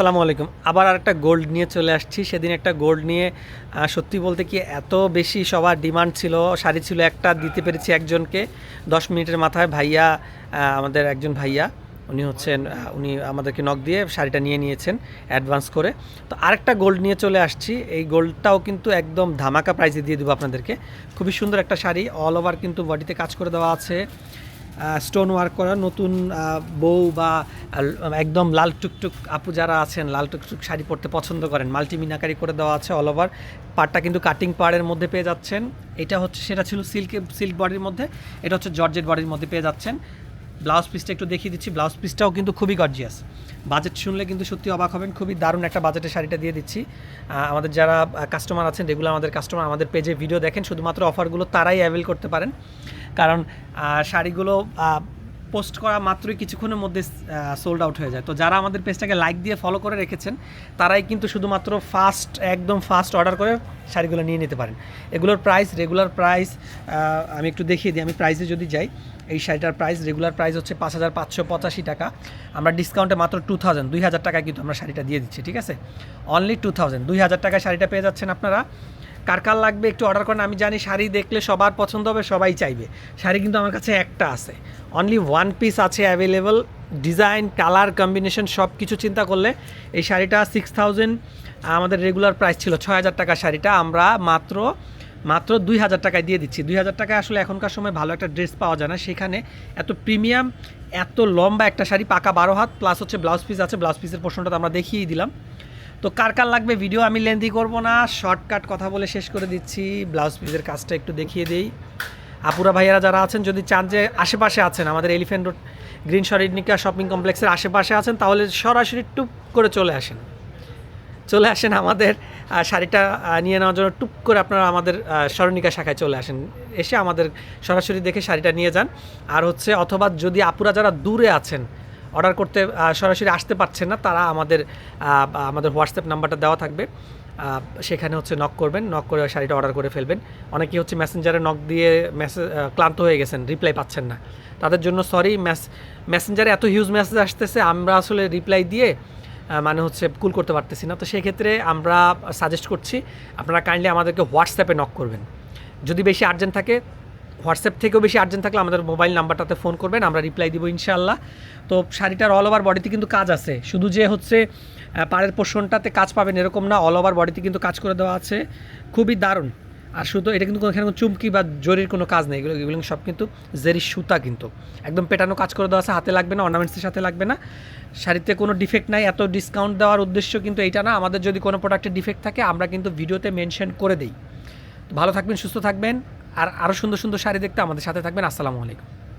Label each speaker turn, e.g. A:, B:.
A: আসসালামু আলাইকুম। আবার আরেকটা গোল্ড নিয়ে চলে আসছি। সেদিন একটা গোল্ড নিয়ে সত্যি বলতে কি এত বেশি সবার ডিমান্ড ছিল, শাড়ি ছিল একটা, দিতে পেরেছি একজনকে। দশ মিনিটের মাথায় ভাইয়া আমাদের একজন ভাইয়া, উনি হচ্ছেন উনি আমাদেরকে নক দিয়ে শাড়িটা নিয়ে নিয়েছেন অ্যাডভান্স করে। তো আরেকটা গোল্ড নিয়ে চলে আসছি। এই গোল্ডটাও কিন্তু একদম ধামাকা প্রাইজে দিয়ে দেবো আপনাদেরকে। খুবই সুন্দর একটা শাড়ি। অল ওভার কিন্তু বডিতে কাজ করে দেওয়া আছে। স্টোন ওয়ার্ক করা, নতুন বউ বা একদম লাল টুকটুক আপু যারা আছেন, লাল টুকটুক শাড়ি পরতে পছন্দ করেন মাল্টিমিনাকারি করে দেওয়া আছে অল ওভার পাড়টা কিন্তু কাটিং পাড়ের মধ্যে পেয়ে যাচ্ছেন। এটা হচ্ছে, সেটা ছিল সিল্ক সিল্ক বডির মধ্যে, এটা হচ্ছে জর্জেট বডির মধ্যে পেয়ে যাচ্ছেন। ব্লাউজ পিসটা একটু দেখিয়ে দিচ্ছি। ব্লাউজ পিসটাও কিন্তু খুবই গর্জিয়াস বাজেট শুনলে কিন্তু সত্যি অবাক হবেন, খুবই দারুণ একটা বাজেটের শাড়িটা দিয়ে দিচ্ছি। আমাদের যারা কাস্টমার আছেন রেগুলার আমাদের কাস্টমার আমাদের পেজে ভিডিও দেখেন, শুধুমাত্র অফারগুলো তারাই অ্যাভেল করতে পারেন। কারণ শাড়িগুলো পোস্ট করা মাত্রই কিছুক্ষণের মধ্যে সোল্ড আউট হয়ে যায়। তো যারা আমাদের পেজটাকে লাইক দিয়ে ফলো করে রেখেছেন, তারাই কিন্তু শুধুমাত্র ফাস্ট একদম ফাস্ট অর্ডার করে শাড়িগুলো নিয়ে নিতে পারেন। এগুলোর প্রাইস রেগুলার প্রাইস আমি একটু দেখিয়ে দিই, আমি প্রাইসে যদি যাই, এই শাড়িটার প্রাইস রেগুলার প্রাইস হচ্ছে পাঁচ হাজার পাঁচশো পঁচাশি টাকা। আমরা ডিসকাউন্টে মাত্র টু থাউজেন্ড দুই হাজার টাকায় কিন্তু আমরা শাড়িটা দিয়ে দিচ্ছি, ঠিক আছে? অনলি টু থাউজেন্ড দুই হাজার টাকায় শাড়িটা পেয়ে যাচ্ছেন আপনারা। কার কার লাগবে একটু অর্ডার করেন, আমি জানি শাড়ি দেখলে সবার পছন্দ হবে, সবাই চাইবে। শাড়ি কিন্তু আমার কাছে একটা আছে। অনলি ওয়ান পিস আছে অ্যাভেলেবল ডিজাইন কালার কম্বিনেশন সব কিছু চিন্তা করলে এই শাড়িটা সিক্স থাউজেন্ড আমাদের রেগুলার প্রাইস ছিল ছয় হাজার টাকা শাড়িটা। আমরা মাত্র মাত্র দুই হাজার টাকায় দিয়ে দিচ্ছি। দুই হাজার টাকায় আসলে এখনকার সময় ভালো একটা ড্রেস পাওয়া যায় না। সেখানে এত প্রিমিয়াম এত লম্বা একটা শাড়ি, পাকা বারো হাত প্লাস হচ্ছে ব্লাউজ পিস আছে। ব্লাউজ পিসের পোর্শনটা আমরা দেখিয়েই দিলাম। তো কার কার লাগবে ভিডিও আমি লেন্দি করব না শর্টকাট কথা বলে শেষ করে দিচ্ছি। ব্লাউজ পিসের কাজটা একটু দেখিয়ে দিই। আপুরা ভাইয়ারা যারা আছেন, যদি চান যে আশেপাশে আছেন, আমাদের এলিফেন্ট রোড গ্রিন সরিডনিকা শপিং কমপ্লেক্সের আশেপাশে আছেন, তাহলে সরাসরি টুপ করে চলে আসেন। চলে আসেন আমাদের শাড়িটা নিয়ে নেওয়ার জন্য টুপ করে আপনারা আমাদের স্মরণিকা শাখায় চলে আসেন। এসে আমাদের সরাসরি দেখে শাড়িটা নিয়ে যান। আর হচ্ছে, অথবা যদি আপুরা যারা দূরে আছেন অর্ডার করতে সরাসরি আসতে পারছেন না, তারা আমাদের আমাদের হোয়াটসঅ্যাপ নাম্বারটা দেওয়া থাকবে। সেখানে হচ্ছে নক করবেন নক করে শাড়িটা অর্ডার করে ফেলবেন। অনেকেই হচ্ছে মেসেঞ্জারে নক দিয়ে মেসেজ ক্লান্ত হয়ে গেছেন রিপ্লাই পাচ্ছেন না। তাদের জন্য সরি মেস মেসেঞ্জারে এত হিউজ মেসেজ আসতেছে, আমরা আসলে রিপ্লাই দিয়ে মানে হচ্ছে কুল করতে পারতেছি না। তো সেক্ষেত্রে আমরা সাজেস্ট করছি, আপনারা কাইন্ডলি আমাদেরকে হোয়াটসঅ্যাপে নক করবেন। যদি বেশি আর্জেন্ট থাকে হোয়াটসঅ্যাপ থেকেও বেশি আর্জেন্ট থাকলে আমাদের মোবাইল নাম্বারটাতে ফোন করবেন, আমরা রিপ্লাই দিব ইনশাল্লাহ তো শাড়িটার অল ওভার বডিতে কিন্তু কাজ আছে। শুধু যে হচ্ছে পাড়ের পোষণটাতে কাজ পাবেন এরকম না অল ওভার বডিতে কিন্তু কাজ করে দেওয়া আছে। খুবই দারুণ। আর শুধু এটা কিন্তু কোনোখানে কোনো চুমকি বা জরির কোনো কাজ নেই। এগুলো এগুলো সব কিন্তু জেরির সুতা কিন্তু। একদম পেটানো কাজ করে দেওয়া আছে, হাতে লাগবে না অর্নামেন্টসের সাথে লাগবে না। শাড়িতে কোনো ডিফেক্ট নাই, এত ডিসকাউন্ট দেওয়ার উদ্দেশ্য কিন্তু এইটা না। আমাদের যদি কোনো প্রোডাক্টের ডিফেক্ট থাকে, আমরা কিন্তু ভিডিওতে মেনশন করে দিই। ভালো থাকবেন, সুস্থ থাকবেন। আর আরও সুন্দর সুন্দর শাড়ি দেখতে আমাদের সাথে থাকবেন। আসসালামু আলাইকুম।